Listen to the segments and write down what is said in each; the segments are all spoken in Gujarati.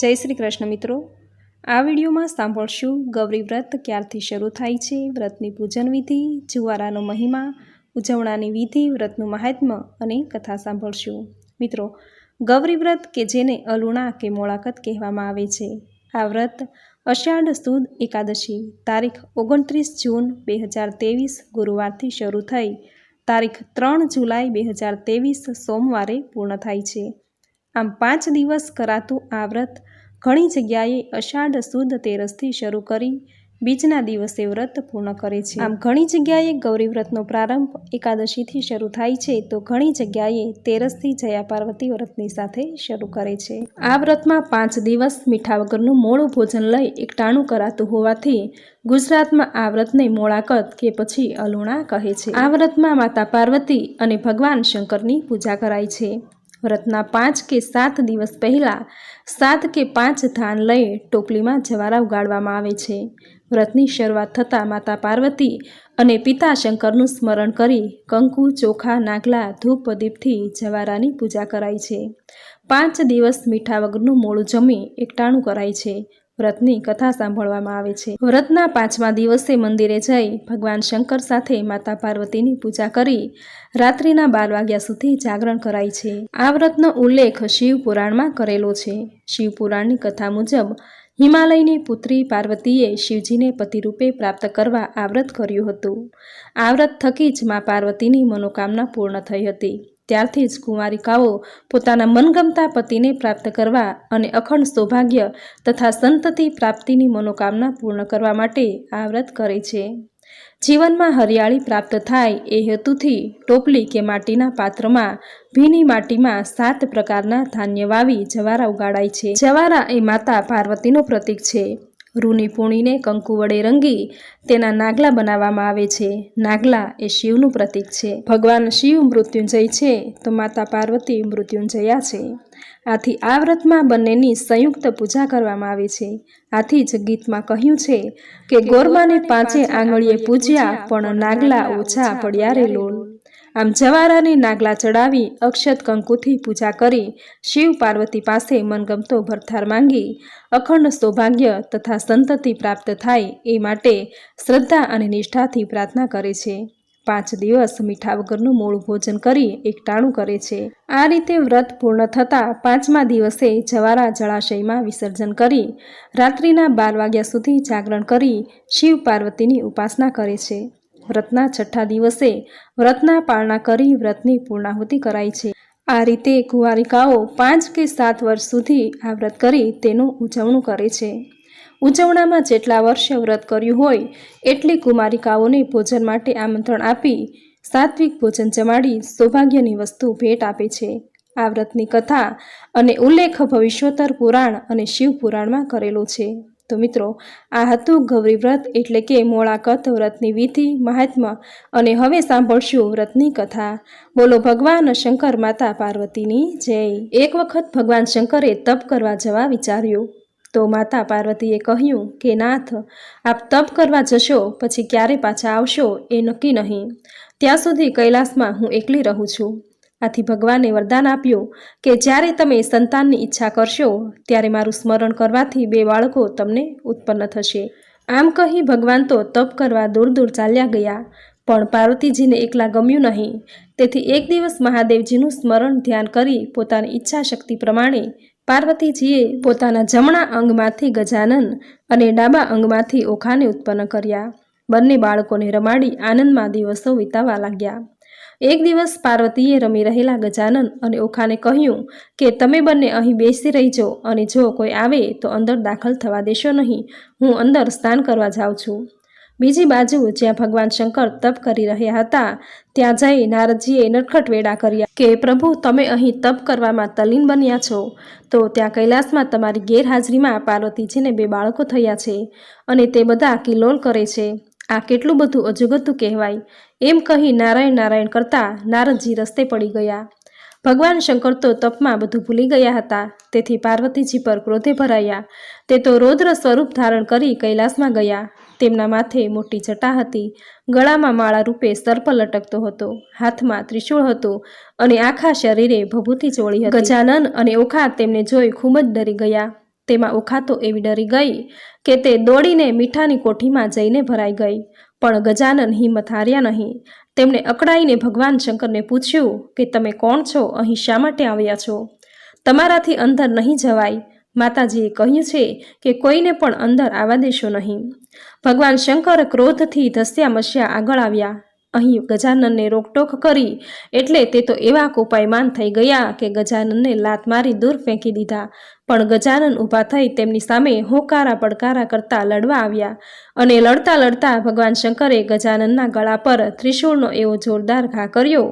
જય શ્રી કૃષ્ણ મિત્રો. આ વિડીયોમાં સાંભળશું ગૌરી વ્રત ક્યારથી શરૂ થાય છે, વ્રતની પૂજન વિધિ, જુવારાનો મહિમા, ઉજવણાની વિધિ, વ્રતનું મહાત્મ્ય અને કથા સાંભળશું. મિત્રો, ગૌરી વ્રત કે જેને અલુણા કે મોળાકત કહેવામાં આવે છે. આ વ્રત અષાઢ સુદ એકાદશી, તારીખ ઓગણત્રીસ જૂન બે હજાર ત્રેવીસ ગુરુવારથી શરૂ થઈ. તારીખ ત્રણ જુલાઈ બે હજાર ત્રેવીસ સોમવારે પૂર્ણ થાય છે. આમ પાંચ દિવસ કરાતું આ વ્રત ઘણી જગ્યાએ અષાઢ સુદ તેરસથી શરૂ કરી બીજના દિવસે વ્રત પૂર્ણ કરે છે. આમ ઘણી જગ્યાએ ગૌરી વ્રતનો પ્રારંભ એકાદશીથી શરૂ થાય છે તો ઘણી જગ્યાએ તેરસથી જયા પાર્વતી વ્રતની સાથે શરૂ કરે છે. આ વ્રતમાં પાંચ દિવસ મીઠા વગરનું મોળું ભોજન લઈ એકટાણું કરાતું હોવાથી ગુજરાતમાં આ વ્રતને મોળાકત કે પછી અલુણા કહે છે. આ વ્રતમાં માતા પાર્વતી અને ભગવાન શંકરની પૂજા કરાય છે. વ્રતના પાંચ કે સાત દિવસ પહેલાં સાત કે પાંચ ધાન લઈ ટોપલીમાં જવારા ઉગાડવામાં આવે છે. વ્રતની શરૂઆત થતાં માતા પાર્વતી અને પિતા શંકરનું સ્મરણ કરી કંકુ, ચોખા, નાગલા, ધૂપ, દીપથી જવારાની પૂજા કરાય છે. પાંચ દિવસ મીઠા વગરનું મોડું જમી એકટાણું કરાય છે. વ્રતની કથા સાંભળવામાં આવે છે. વ્રતના પાંચમા દિવસે મંદિરે જઈ ભગવાન શંકર સાથે માતા પાર્વતીની પૂજા કરી રાત્રિના બાર વાગ્યા સુધી જાગરણ કરાય છે. આ વ્રતનો ઉલ્લેખ શિવપુરાણમાં કરેલો છે. શિવપુરાણની કથા મુજબ હિમાલયની પુત્રી પાર્વતીએ શિવજીને પતિરૂપે પ્રાપ્ત કરવા આ વ્રત કર્યું હતું. આ વ્રત થકી જ મા પાર્વતીની મનોકામના પૂર્ણ થઈ હતી. ત્યારથી જ કુંવારિકાઓ પોતાના મનગમતા પતિને પ્રાપ્ત કરવા અને અખંડ સૌભાગ્ય તથા સંતતિ પ્રાપ્તિની મનોકામના પૂર્ણ કરવા માટે આ વ્રત કરે છે. જીવનમાં હરિયાળી પ્રાપ્ત થાય એ હેતુથી ટોપલી કે માટીના પાત્રમાં, ભીની માટીમાં સાત પ્રકારના ધાન્ય વાવી જવારા ઉગાડાય છે. જવારા એ માતા પાર્વતીનું પ્રતીક છે. રૂની પૂણીને કંકુ વડે રંગી તેના નાગલા બનાવવામાં આવે છે. નાગલા એ શિવનું પ્રતીક છે. ભગવાન શિવ મૃત્યુંજય છે તો માતા પાર્વતી મૃત્યુંજયા છે. આથી આ વ્રતમાં બંનેની સંયુક્ત પૂજા કરવામાં આવે છે. આથી જ ગીતમાં કહ્યું છે કે ગોરમાને પાંચે આંગળીએ પૂજ્યા પણ નાગલા ઓછા પડ્યા રે લોલ. આમ જવારાને નાગલા ચડાવી, અક્ષત કંકુથી પૂજા કરી, શિવ પાર્વતી પાસે મનગમતો ભરથાર માંગી. અખંડ સૌભાગ્ય તથા સંતતિ પ્રાપ્ત થાય એ માટે શ્રદ્ધા અને નિષ્ઠાથી પ્રાર્થના કરે છે. પાંચ દિવસ મીઠા વગરનું મોડું ભોજન કરી એકટાણું કરે છે. આ રીતે વ્રત પૂર્ણ થતાં પાંચમા દિવસે જવારા જળાશયમાં વિસર્જન કરી, રાત્રિના બાર વાગ્યા સુધી જાગરણ કરી શિવ પાર્વતીની ઉપાસના કરે છે. વ્રતના છઠ્ઠા દિવસે વ્રતના પાળના કરી વ્રતની પૂર્ણાહુતિ કરાય છે. આ રીતે કુંવારિકાઓ પાંચ કે સાત વર્ષ સુધી આ વ્રત કરી તેનું ઉજવણું કરે છે. ઉજવણામાં જેટલા વર્ષે વ્રત કર્યું હોય એટલી કુમારિકાઓને ભોજન માટે આમંત્રણ આપી સાત્વિક ભોજન જમાડી સૌભાગ્યની વસ્તુ ભેટ આપે છે. આ વ્રતની કથા અને ઉલ્લેખ ભવિષ્યોત્તર પુરાણ અને શિવ પુરાણમાં કરેલો છે. તો મિત્રો, આ હતું ગૌરી વ્રત એટલે કે મોળાકત વ્રતની વિધિ મહાત્મા અને હવે સાંભળશું વ્રતની કથા. બોલો ભગવાન શંકર માતા પાર્વતીની જય. એક વખત ભગવાન શંકરે તપ કરવા જવા વિચાર્યું. તો માતા પાર્વતીએ કહ્યું કે નાથ, આપ તપ કરવા જશો પછી ક્યારે પાછા આવશો એ નક્કી નહીં. ત્યાં સુધી કૈલાસમાં હું એકલી રહું છું. આથી ભગવાને વરદાન આપ્યું કે જ્યારે તમે સંતાનની ઈચ્છા કરશો, ત્યારે મારું સ્મરણ કરવાથી બે બાળકો તમને ઉત્પન્ન થશે. આમ કહી ભગવાન તો તપ કરવા દૂર દૂર ચાલ્યા ગયા, પણ પાર્વતીજીને એકલા ગમ્યું નહીં. તેથી એક દિવસ મહાદેવજીનું સ્મરણ ધ્યાન કરી પોતાની ઈચ્છા શક્તિ પ્રમાણે પાર્વતીજીએ પોતાના જમણા અંગમાંથી ગજાનન અને ડાબા અંગમાંથી ઓખાને ઉત્પન્ન કર્યા. બંને બાળકોને રમાડી આનંદમાં દિવસો વિતાવા લાગ્યા. એક દિવસ પાર્વતીએ રમી રહેલા ગજાનન અને ઓખાને કહ્યું કે, તમે બંને અહીં બેસી રહીજો અને જો કોઈ આવે તો અંદર દાખલ થવા દેશો નહીં. હું અંદર સ્નાન કરવા જાઉં છું. બીજી બાજુ જ્યાં ભગવાન શંકર તપ કરી રહ્યા હતા, ત્યાં જઈ નારદજીએ નટખટ વેડા કર્યા કે, પ્રભુ, તમે અહીં તપ કરવામાં તલીન બન્યા છો. તો ત્યાં કૈલાસમાં તમારી ગેરહાજરીમાં પાર્વતીજીને બે બાળકો થયા છે અને તે બધા કિલોલ કરે છે. આ કેટલું બધું અજગતું કહેવાય. એમ કહી નારાયણ નારાયણ કરતા નારદજી રસ્તે પડી ગયા. ભગવાન શંકર તો તપમાં બધું ભૂલી ગયા હતા. તેથી પાર્વતીજી પર ક્રોધે ભરાયા. તે તો રૌદ્ર સ્વરૂપ ધારણ કરી કૈલાસમાં ગયા. તેમના માથે મોટી જટા હતી. ગળામાં માળા રૂપે સર્પ લટકતો હતો. હાથમાં ત્રિશૂળ હતો અને આખા શરીરે ભભૂતિ ચોળી હતી. ગજાનન અને ઓખા તેમને જોઈ ખૂબ જ ડરી ગયા. તેમાં ઓખા તો એવી ડરી ગઈ કે તે દોડીને મીઠાની કોઠીમાં જઈને ભરાઈ ગઈ. પણ ગજાનન હિંમત હાર્યા નહીં. તેમણે અકળાઈને ભગવાન શંકરને પૂછ્યું કે, તમે કોણ છો? અહીં શા માટે આવ્યા છો? તમારાથી અંદર નહીં જવાય. માતાજીએ કહ્યું છે કે, કોઈને પણ અંદર આવવા દેશો નહીં. ભગવાન શંકર ક્રોધથી ધસ્યા મસ્યા આગળ આવ્યા. અહીં ગજાનનને રોકટોક કરી એટલે તે તો એવા કોપાયમાન થઈ ગયા કે ગજાનનને લાત મારી દૂર ફેંકી દીધા. પણ ગજાનન ઊભા થઈ તેમની સામે હોકારા પડકારા કરતા લડવા આવ્યા અને લડતા લડતા ભગવાન શંકરે ગજાનનના ગળા પર ત્રિશૂળનો એવો જોરદાર ઘા કર્યો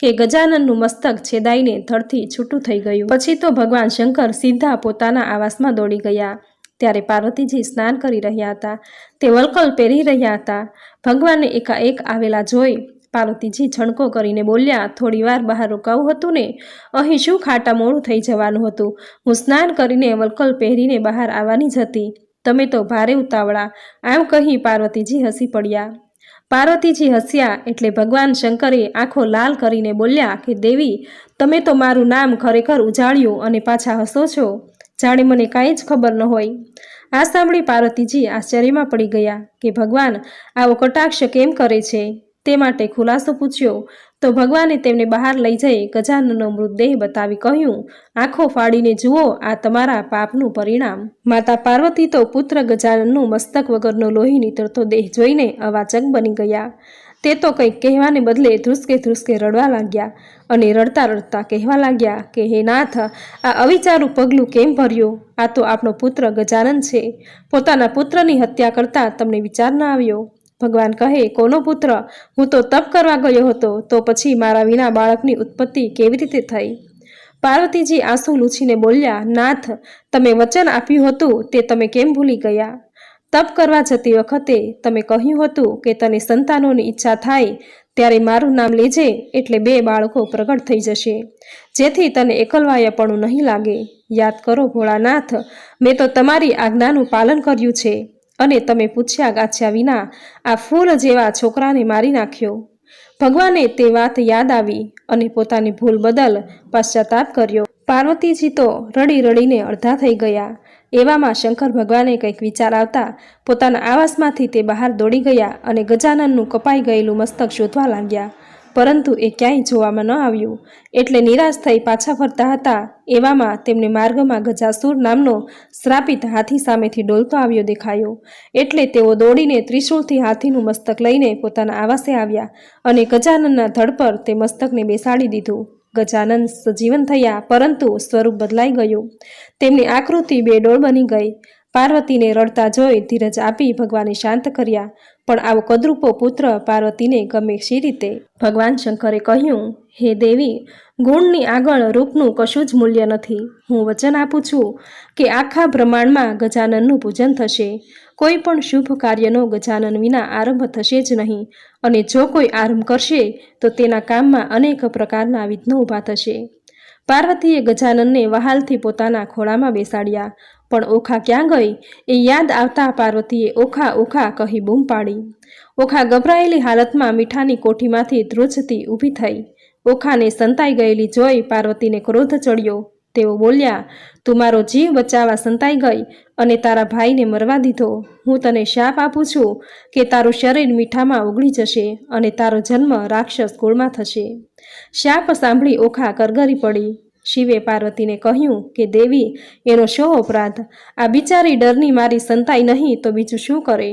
કે ગજાનનનું મસ્તક છેદાઈને ધરથી છૂટું થઈ ગયું. પછી તો ભગવાન શંકર સીધા પોતાના આવાસમાં દોડી ગયા. ત્યારે પાર્વતીજી સ્નાન કરી રહ્યા હતા. તે વલકલ પહેરી રહ્યા હતા. ભગવાનને એકાએક આવેલા જોઈ પાર્વતીજી છણકો કરીને બોલ્યા, થોડી વાર બહાર રોકાવું હતું ને? અહીં શું ખાટા મોડું થઈ જવાનું હતું? હું સ્નાન કરીને વલકલ પહેરીને બહાર આવવાની જ હતી. તમે તો ભારે ઉતાવળા. આમ કહી પાર્વતીજી હસી પડ્યા. પાર્વતીજી હસ્યા એટલે ભગવાન શંકરે આંખો લાલ કરીને બોલ્યા કે, દેવી, તમે તો મારું નામ ખરેખર ઉજાળ્યું અને પાછા હસો છો. જાણે મને કાંઈ જ ખબર ન હોય. આ સાંભળી પાર્વતીજી આશ્ચર્યમાં પડી ગયા કે ભગવાન આવો કટાક્ષ કેમ કરે છે? તે માટે ખુલાસો પૂછ્યો. તો ભગવાને તેમને બહાર લઈ જઈ ગજાનનનો મૃતદેહ બતાવી કહ્યું, આંખો ફાડીને જુઓ, આ તમારા પાપનું પરિણામ. માતા પાર્વતી તો પુત્ર ગજાનનનું મસ્તક વગરનો લોહી નીતરતો દેહ જોઈને અવાચક બની ગયા. તે તો કંઈક કહેવાને બદલે ધ્રુસકે ધ્રુસકે રડવા લાગ્યા અને રડતા રડતા કહેવા લાગ્યા કે, હે નાથ, આ અવિચારું પગલું કેમ ભર્યું? આ તો આપણો પુત્ર ગજાનન છે. પોતાના પુત્રની હત્યા કરતા તમને વિચાર ન આવ્યો? ભગવાન કહે, કોનો પુત્ર? હું તો તપ કરવા ગયો હતો, તો પછી મારા વિના બાળકની ઉત્પત્તિ કેવી રીતે થઈ? પાર્વતીજી આંસુ લૂછીને બોલ્યા, નાથ, તમે વચન આપ્યું હતું, તે તમે કેમ ભૂલી ગયા? તપ કરવા જતી વખતે તમે કહ્યું હતું કે તને સંતાનોની ઈચ્છા થાય, ત્યારે મારું નામ લેજે એટલે બે બાળકો પ્રગટ થઈ જશે. જેથી તને એકલવાયાપણું નહીં લાગે. યાદ કરો ભોળાનાથ, મેં તો તમારી આજ્ઞાનું પાલન કર્યું છે અને તમે પૂછ્યા ગાછ્યા વિના આ ફૂલ જેવા છોકરાને મારી નાખ્યો. ભગવાને તે વાત યાદ આવી અને પોતાની ભૂલ બદલ પશ્ચાતાપ કર્યો. પાર્વતીજી તો રડી રડીને અડધા થઈ ગયા. એવામાં શંકર ભગવાને કંઈક વિચાર આવતા પોતાના આવાસમાંથી તે બહાર દોડી ગયા અને ગજાનનનું કપાઈ ગયેલું મસ્તક શોધવા લાગ્યા. પરંતુ એ ક્યાંય જોવામાં ન આવ્યું. એટલે નિરાશ થઈ પાછા ફરતા હતા. એવામાં તેમને માર્ગમાં ગજાસુર નામનો શ્રાપિત હાથી સામેથી ડોલતો આવ્યો દેખાયો. એટલે તેઓ દોડીને ત્રિશૂળથી હાથીનું મસ્તક લઈને પોતાના આવાસે આવ્યા અને ગજાનનના ધડ પર તે મસ્તકને બેસાડી દીધું. ગજાનન સજીવન થયા, પરંતુ સ્વરૂપ બદલાઈ ગયું. તેમની આકૃતિ બેડોળ બની ગઈ. પાર્વતીને રડતા જોઈ ધીરજ આપી ભગવાને શાંત કર્યા. પણ આવો કદરૂપો પુત્ર પાર્વતીને ગમે શી રીતે ભગવાન શંકરે કહ્યું હે દેવી, ગુણની આગળ રૂપનું કશું જ મૂલ્ય નથી. હું વચન આપું છું કે આખા બ્રહ્માંડમાં ગજાનનનું પૂજન થશે. કોઈ પણ શુભ કાર્યનો ગજાનન વિના આરંભ થશે જ નહીં અને જો કોઈ આરંભ કરશે, તો તેના કામમાં અનેક પ્રકારના વિઘ્નો ઊભા થશે. પાર્વતીએ ગજાનનને વહાલથી પોતાના ખોળામાં બેસાડ્યા, પણ ઓખા ક્યાં ગઈ? એ યાદ આવતા પાર્વતીએ ઓખા ઓખા કહી બૂમ પાડી. ઓખા ગભરાયેલી હાલતમાં મીઠાની કોઠીમાંથી ધ્રુજતી ઊભી થઈ. ઓખાને સંતાઈ ગયેલી જોઈ પાર્વતીને ક્રોધ ચડ્યો. તેઓ બોલ્યા, તું મારો જીવ બચાવવા સંતાઈ ગઈ અને તારા ભાઈને મરવા દીધો. હું તને શાપ આપું છું કે તારું શરીર મીઠામાં ઓગળી જશે અને તારો જન્મ રાક્ષસ કુળમાં થશે. શાપ સાંભળી ઓખા કરગરી પડી. શિવે પાર્વતીને કહ્યું કે, દેવી, એનો શો અપરાધ? આ બિચારી ડરની મારી સંતાઈ નહીં તો બીજું શું કરે?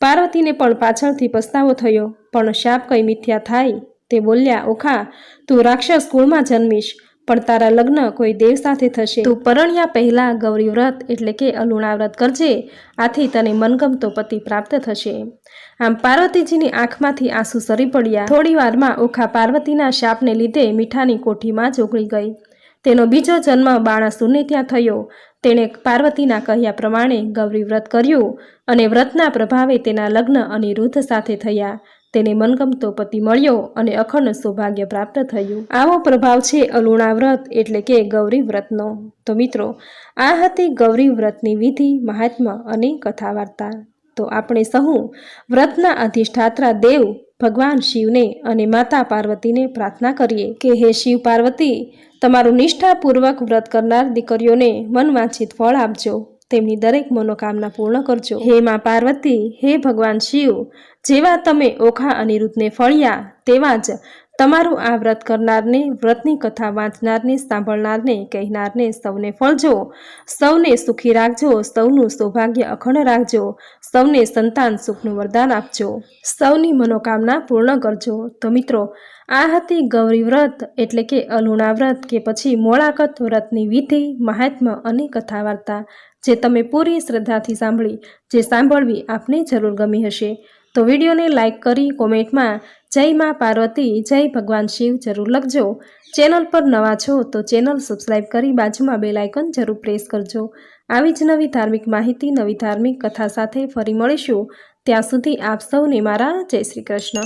પાર્વતીને પણ પાછળથી પસ્તાવો થયો, પણ શાપ કંઈ મિથ્યા થાય? તે બોલ્યા, ઓખા, તું રાક્ષસ કુળમાં જન્મીશ, પણ તારા લગ્ન કોઈ દેવ સાથે થશે. તું પરણ્યા પહેલાં ગૌરી વ્રત એટલે કે અલુણા વ્રત કરજે, આથી તને મનગમતો પતિ પ્રાપ્ત થશે. આમ પાર્વતીજીની આંખમાંથી આંસુ સરી પડ્યા. થોડી વારમાં ઓખા પાર્વતીના શાપને લીધે મીઠાની કોઠીમાં જ ઓગળી ગઈ. તેનો બીજો જન્મ બાણાસુરને ત્યાં થયો. તેણે પાર્વતીના કહ્યા પ્રમાણે ગૌરી વ્રત કર્યું અને વ્રતના પ્રભાવે તેના લગ્ન અનિરુદ્ધ સાથે થયા. તેને મનગમતો પતિ મળ્યો અને અખંડ સૌભાગ્ય પ્રાપ્ત થયું. આવો પ્રભાવ છે અલુણા વ્રત એટલે કે ગૌરી વ્રતનો. તો મિત્રો, આ હતી ગૌરી વ્રતની વિધિ મહાત્મા અને કથા વાર્તા તો આપણે સહુ વ્રતના અધિષ્ઠાત્રા દેવ ભગવાન શિવને અને માતા પાર્વતીને પ્રાર્થના કરીએ કે હે શિવ પાર્વતી, તમારું નિષ્ઠાપૂર્વક વ્રત કરનાર દીકરીઓને મનવાંછિત ફળ આપજો. તેમની દરેક મનોકામના પૂર્ણ કરજો. હે મા પાર્વતી, હે ભગવાન શિવ, જેવા તમે ઓખા અનિરુદ્ધને ફળ્યા, તેવા જ તમારું આ વ્રત કરનારને, વ્રતની કથા વાંચનારને, સાંભળનારને, કહેનારને સૌને ફળજો. સૌને સુખી રાખજો, સૌનું સૌભાગ્ય અખંડ રાખજો, સૌને સંતાન સુખનું વરદાન આપજો. સૌની મનોકામના પૂર્ણ કરજો. તો મિત્રો, આ હતી ગૌરી વ્રત એટલે કે અલુણા વ્રત કે પછી મોળાકત વ્રતની વિધિ, મહાત્મ્ય અને કથા વાર્તા જે તમે પૂરી શ્રદ્ધાથી સાંભળી, જે સાંભળવી આપને જરૂર ગમી હશે. તો વિડીયોને લાઇક કરી કોમેન્ટમાં જય મા પાર્વતી, જય ભગવાન શિવ જરૂર લખજો. ચેનલ પર નવા છો તો ચેનલ સબસ્ક્રાઈબ કરી બાજુમાં બેલ આઇકન જરૂર પ્રેસ કરજો. આવી જ નવી ધાર્મિક માહિતી, નવી ધાર્મિક કથા સાથે ફરી મળીશું. ત્યાં સુધી આપ સૌને મારા જય શ્રી કૃષ્ણ.